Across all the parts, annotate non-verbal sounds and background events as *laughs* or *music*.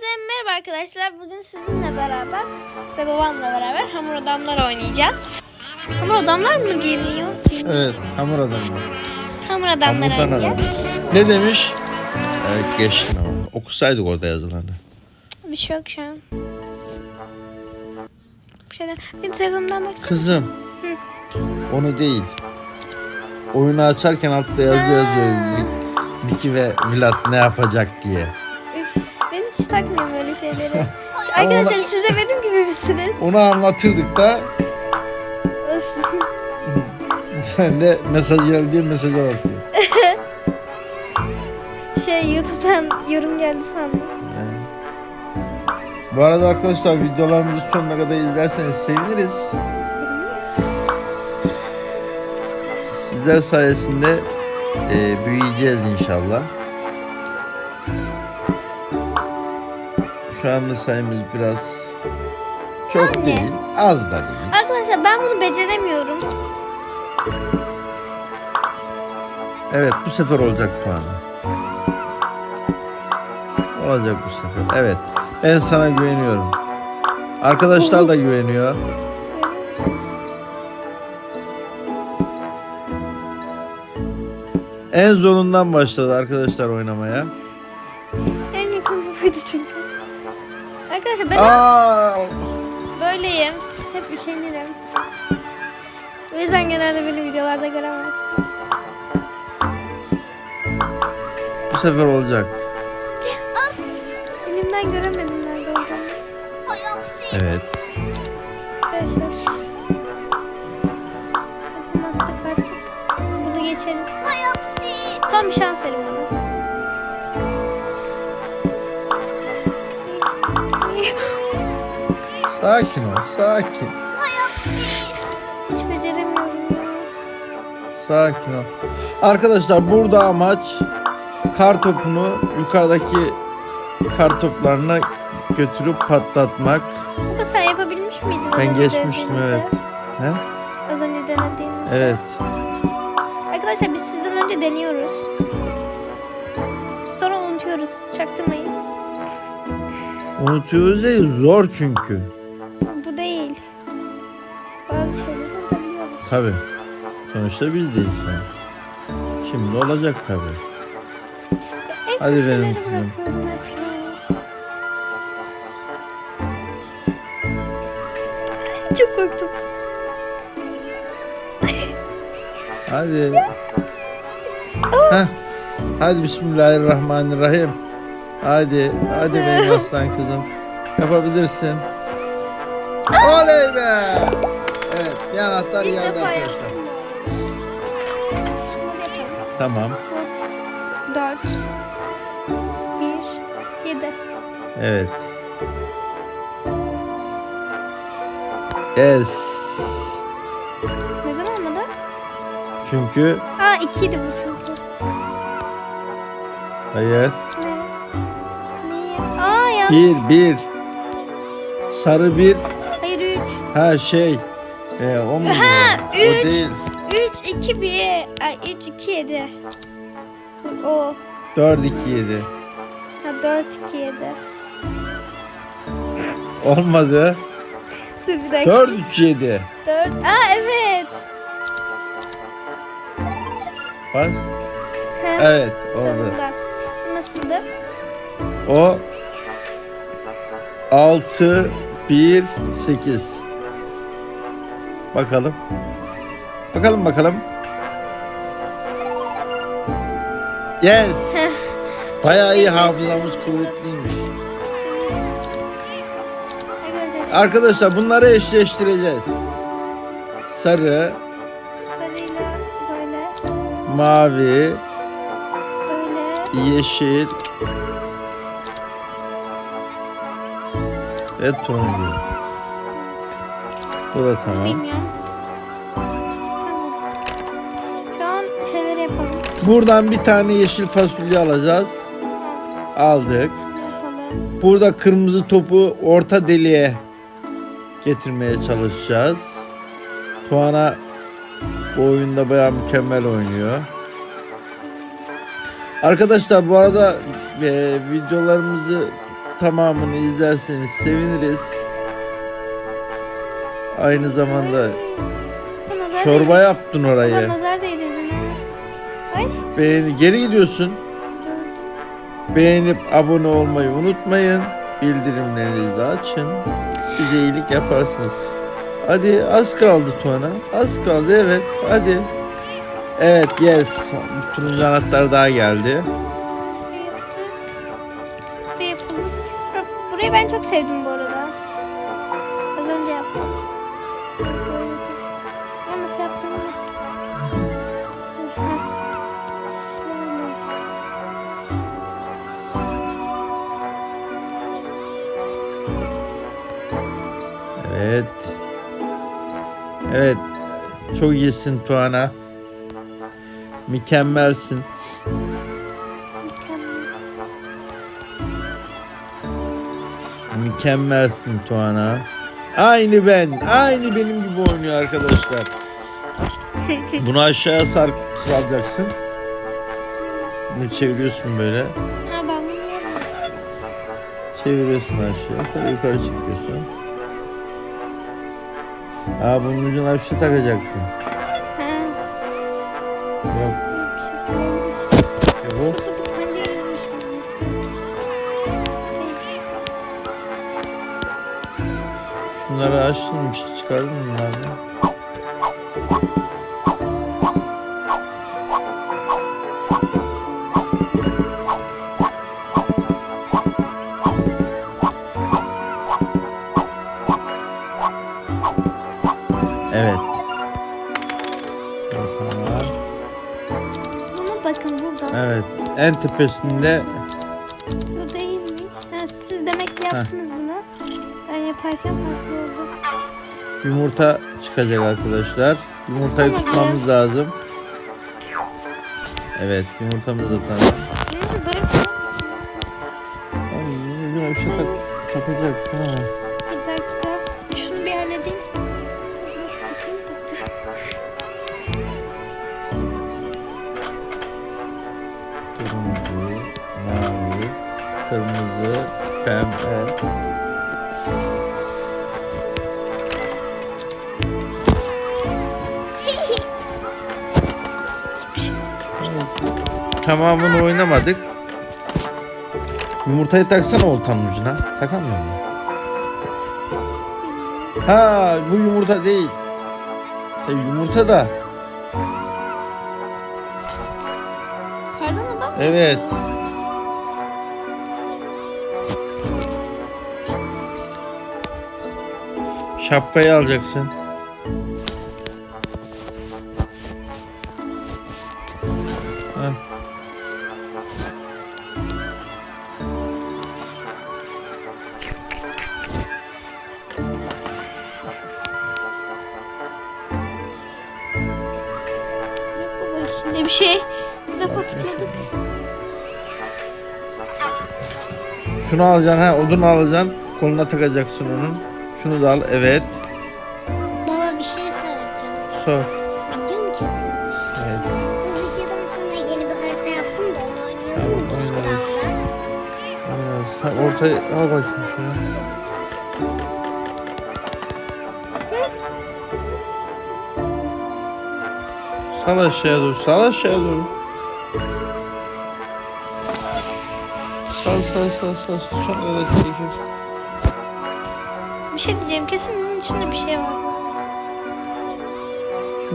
Herkese merhaba arkadaşlar. Bugün sizinle beraber ve babamla beraber hamur adamlar oynayacağız. Hamur adamlar mı geliyor? Evet, hamur adamı. Hamur adamlar Hamurdan adam. oynayacağız. Ne demiş? Evet, geçtin ama. Okusaydık orada yazılanı. Bir şey yok şu an. Şöyle benim telefonumdan baksana. Kızım. Onu değil. Oyunu açarken altta yazı yazıyor. Miki ve Milat ne yapacak diye. Hiç takmıyorum öyle şeyleri. *laughs* Arkadaşlar siz de benim gibi misiniz? Onu anlatırdık da *laughs* sen de mesaj geldi mesaja bakıyor. *laughs* şey YouTube'dan yorum geldi sandım. Yani. Bu arada arkadaşlar videolarımızı sonuna kadar izlerseniz seviniriz. Sizler sayesinde e, büyüyeceğiz inşallah. Şu anda sayımız biraz çok Anne. değil, az da değil. Arkadaşlar ben bunu beceremiyorum. Evet bu sefer olacak puanı. Olacak bu sefer. Evet. Ben sana güveniyorum. Arkadaşlar da güveniyor. En zorundan başladı arkadaşlar oynamaya. En yakın buydu çünkü. Arkadaşlar ben Aa! böyleyim. Hep üşenirim. O yüzden genelde beni videolarda göremezsiniz. Bu sefer olacak. Elimden göremedim nerede olduğunu. Evet. Arkadaşlar. Yapamazsak artık. Bunu geçeriz. Son bir şans verin bana. Sakin ol, sakin. Hiç beceremiyorum ya. Sakin ol. Arkadaşlar burada amaç kar topunu yukarıdaki kar toplarına götürüp patlatmak. Baba sen yapabilmiş miydin? Ben geçmiştim evet. He? Az önce denediğimizde. Evet. Arkadaşlar biz sizden önce deniyoruz. Sonra unutuyoruz. Çaktırmayın. Unutuyoruz değil, zor çünkü. Tabi. Sonuçta biz de insanız. Şimdi olacak tabi. Hadi benim kızım. Çok korktum. Hadi. Heh. Hadi Bismillahirrahmanirrahim. Hadi, hadi benim *laughs* aslan kızım. Yapabilirsin. Oley be! Evet, bir anahtar İlk defa arkadaşlar. yaptım. Şunu yapalım. Tamam. 4 1 7 Evet. Yes. Neden olmadı? Çünkü Aa 2 idi bu çünkü. hayır. Ne? Niye? Aa yanlış. Bir, bir. Sarı bir. Hayır 3. Ha şey. E, o mu? Ha, O üç. değil. 3 2 1 ay 3 2 7. O. 4, 2, 7. Ha 4 2 7. Olmadı. Dur bir dakika. 4, 3, 7. 4. Aa evet. Bak. Heh, Evet oldu. Sonunda. Bu nasıldı? O 6, 1, 8. Bakalım. Bakalım bakalım. Yes. Bayağı iyi hafızamız kuvvetliymiş. Arkadaşlar bunları eşleştireceğiz. Sarı, sarıyla böyle mavi, böyle yeşil ve turuncu. Bu da tamam. bilmiyorum. Şu an şeyler yapalım. Buradan bir tane yeşil fasulye alacağız. Aldık. Burada kırmızı topu orta deliğe getirmeye çalışacağız. Tuana bu oyunda bayağı mükemmel oynuyor. Arkadaşlar bu arada e, videolarımızı tamamını izlerseniz seviniriz. Aynı zamanda nazar çorba değdi. yaptın orayı. nazar değdirdin. Ay. Beğeni geri gidiyorsun. Beğenip abone olmayı unutmayın. Bildirimlerinizi de açın. Bize iyilik yaparsınız. Hadi az kaldı Tuana. Az kaldı evet. Hadi. Evet yes. Turuncu anahtar daha geldi. Burayı ben çok sevdim bu arada. Çok iyisin Tuana. Mükemmelsin. Mükemmelsin Tuana. Aynı ben. Aynı benim gibi oynuyor arkadaşlar. *laughs* Bunu aşağıya sar salacaksın. Bunu çeviriyorsun böyle. Çeviriyorsun aşağıya. Yukarı çekiyorsun. Aa bunun ucuna bir şey takacaktın. Ha. Yok. E bu? Şunları açtın çıkardın mı tepesinde Bu değil mi? Ha, siz demek ki yaptınız bunu. Ben yaparken farklı oldu. yumurta çıkacak arkadaşlar. Yumurtayı tutmamız lazım. Evet yumurtamız da tamam. Böyle Ay, bir şey tak takacak. Ha. Mavi, kırmızı, pembe. Tamamını oynamadık. Yumurtayı taksana oltanın ucuna. Takamıyor mu? Ha bu yumurta değil. Şey, yumurta da. Kardan adam mı? Evet. Şapkayı alacaksın. Heh. İçinde bir şey. Defa tıkladık. Şunu alacaksın ha odun alacaksın. Koluna takacaksın onun. Şunu da al evet. Baba bir şey söyleyeceğim. Sor. Video mu çekiyormuş? Evet. Bu videodan sonra yeni bir harita yaptım da onu oynayalım mı? Boş. Aynen. Sen ortaya al bakayım şunu. Sal aşağıya doğru. Sal aşağıya doğru. Sal sal sal sal. Çok evet çekil. Bir şey diyeceğim. Kesin bunun içinde bir şey var.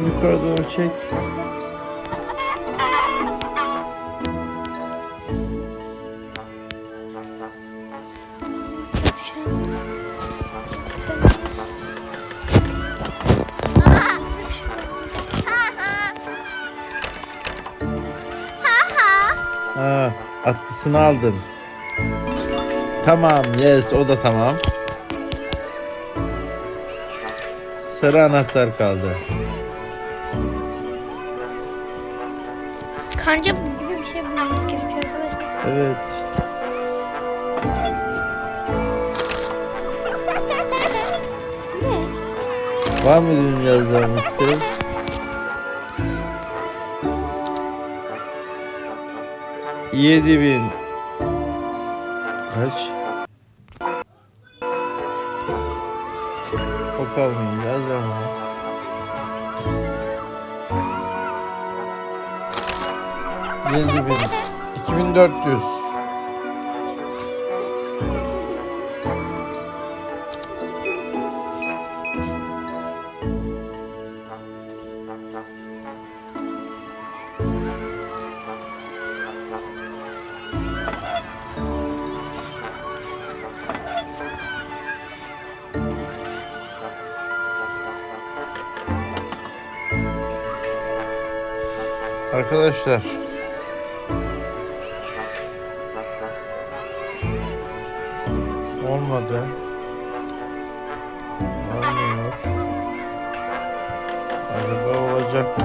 Yukarı doğru çek. Ha, atkısını aldım. Tamam, yes, o da tamam. sarı anahtar kaldı. Kanca gibi bir şey bulmamız gerekiyor arkadaşlar. Evet. ne? Var mı dünyada daha? Şey? Yedi bin. Kaç? O kalmıyor. 7000 2400 Arkadaşlar Olmuyor. Acaba olacak mı?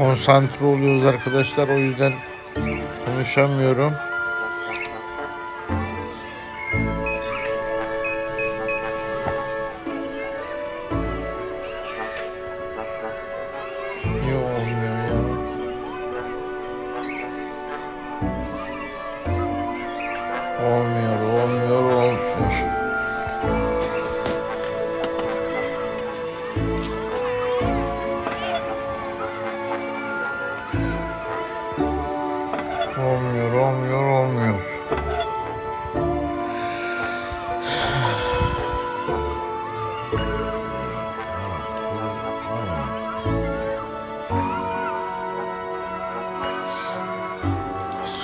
Konsantre oluyoruz arkadaşlar o yüzden konuşamıyorum.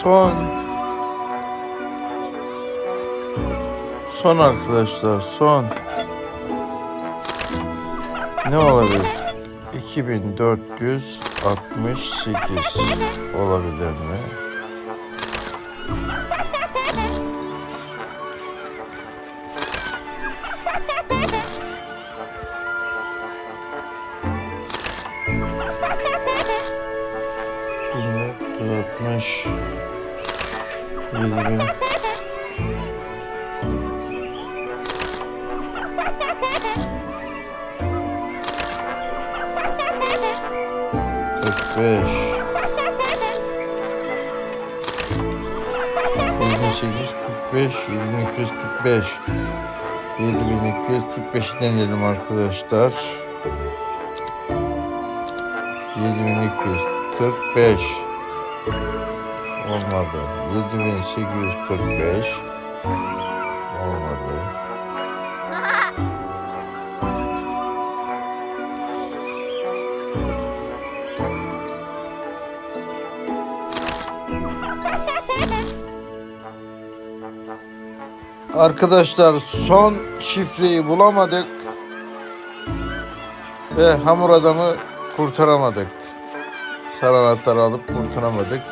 Son. Son arkadaşlar, son. Ne olabilir? 2468 olabilir mi? 5 58 45 7245 7245 deneyelim arkadaşlar. 7245 olmadı. 7845 Arkadaşlar son şifreyi bulamadık ve hamur adamı kurtaramadık. Sarı anahtarı alıp kurtaramadık.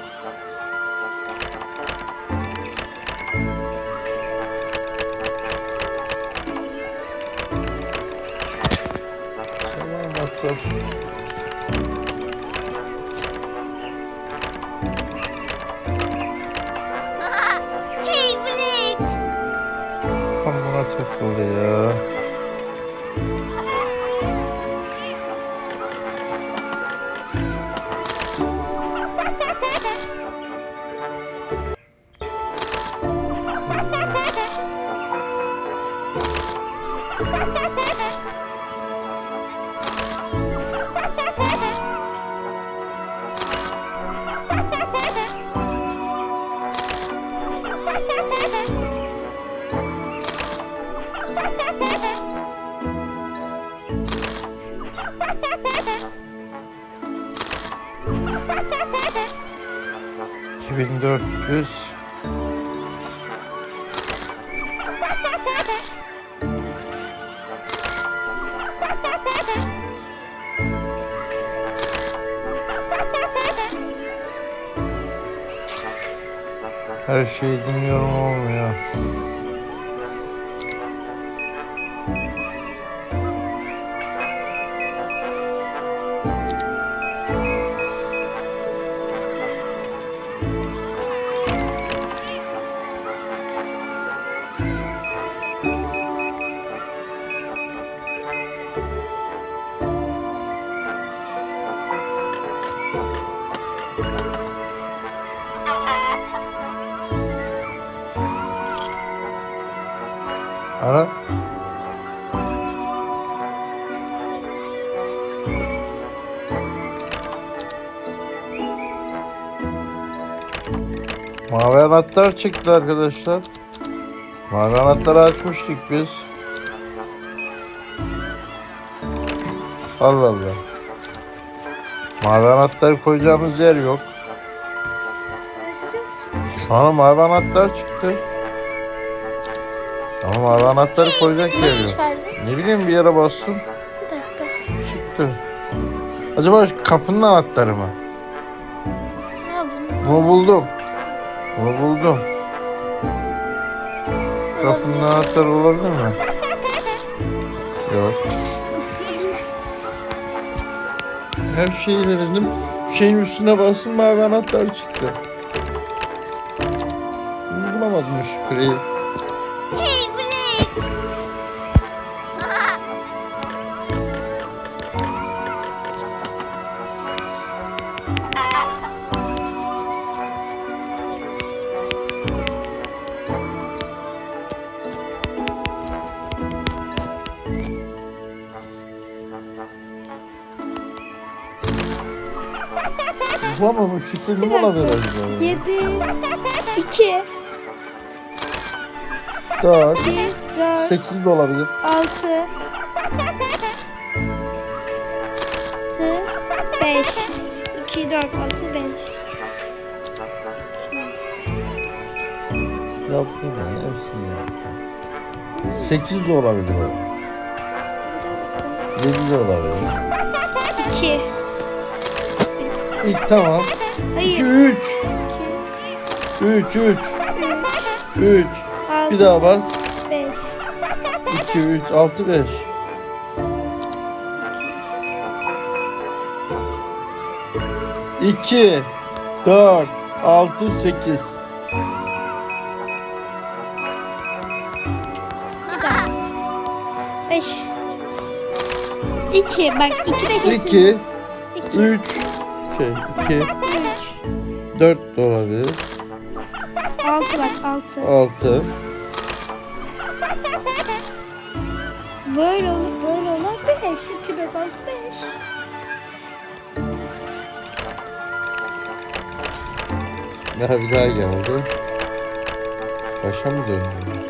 2400 Her şeyi dinliyorum olmuyor. Mavi anahtar çıktı arkadaşlar. Mavi anahtarı açmıştık biz. Allah Allah. Mavi anahtarı koyacağımız yer yok. Sonra mavi anahtar çıktı. Ama mavi anahtarı koyacak yer yok. Ne bileyim bir yere bastım Bir dakika. çıktı. Acaba kapının anahtarı mı? Ha. Bunu buldum. Bunu buldum. Kapının anahtarı olabilir mi? Yok. Her şeyi denedim. Şeyin üstüne bastım mavi anahtar çıktı. Bulamadım şifreyi. Bulamadım şifre ne olabilir acaba? 7 2 4, 1 4 8 de olabilir. 6 5 2 4 6 5 Yaptım yani hepsini yaptım. 8 de olabilir o. 7 de olabilir. 2 İlk tamam. 2 Hayır. 3 2 3 3 3 3 6 Bir daha bas. 5 2 3 6 5 2 4 6 8 5 2 bak 2 de 2 kesiniz 2 3 şey 2 3 4 de olabilir. 6 bak 6 6 Böyle olur böyle olur 5 2 4 6 5 Daha bir daha geldi. Başa mı döndü?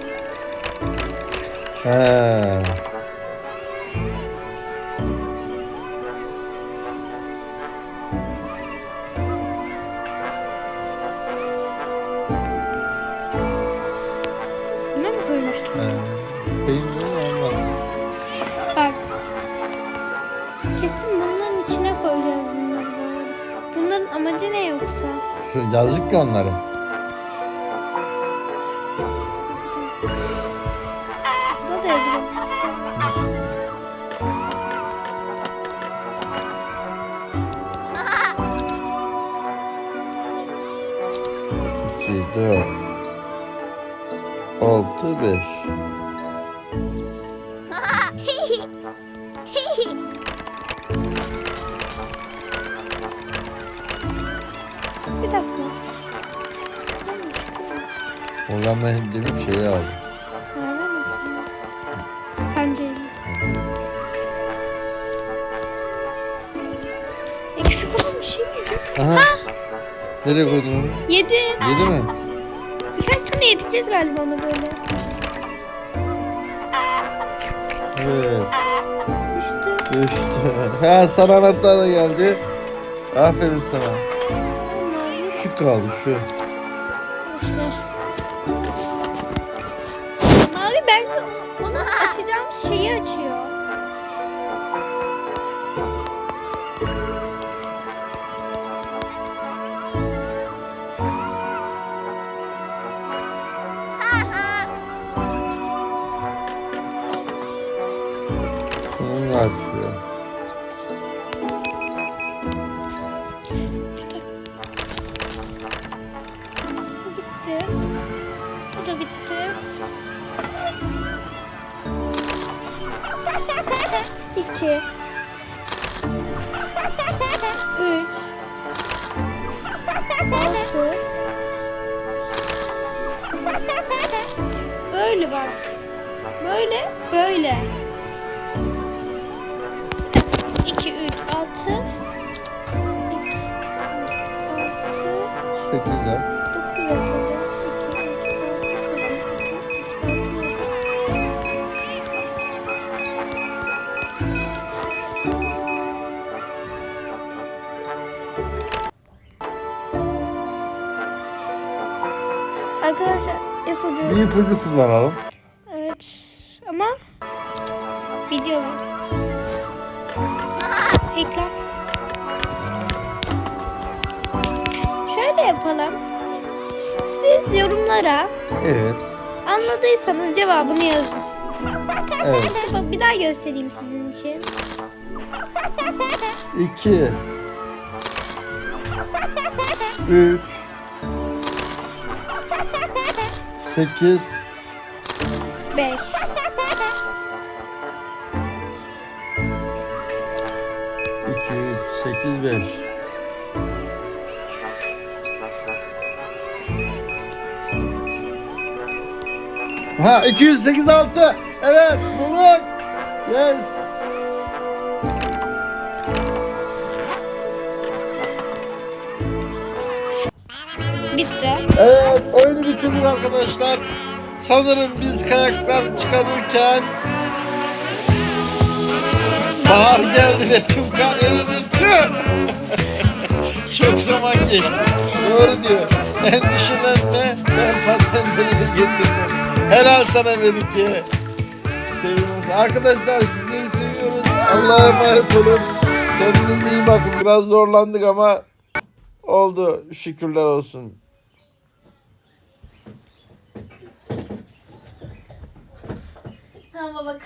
He. ekranları. İki, dört, altı, beş. Oradan ben dedim şeyi aldım. Öyle mi? Eksik olan bir şey mi? Aha. Nereye koydun onu? Yedi. Yedi mi? Birkaç tane yedireceğiz galiba onu böyle. Evet. İşte. Düştü. Ha sana anahtar da geldi. Aferin sana. Şu kaldı şu. Açıyor. 2 3 6 Böyle bak. Böyle, böyle. İpucu. Kullanalım. Evet. Ama video var. Ekran. Şöyle yapalım. Siz yorumlara Evet. anladıysanız cevabını yazın. Evet. *laughs* Bak bir daha göstereyim sizin için. İki. Üç. Sekiz. 5. iki, üç, sekiz, beş. Ha 208 6. Evet bulduk. Yes. Oyunu bitirdik arkadaşlar. Sanırım biz kayaklar çıkarırken Bahar geldi ve tüm kar. *laughs* Çok zaman geçti. Doğru diyor. Endişelenme ben patentlerimi getirdim. Helal sana Melike. Seviyoruz. Arkadaşlar sizleri seviyoruz. Allah'a emanet olun. Kendinize iyi bakın. Biraz zorlandık ama oldu. Şükürler olsun. Baba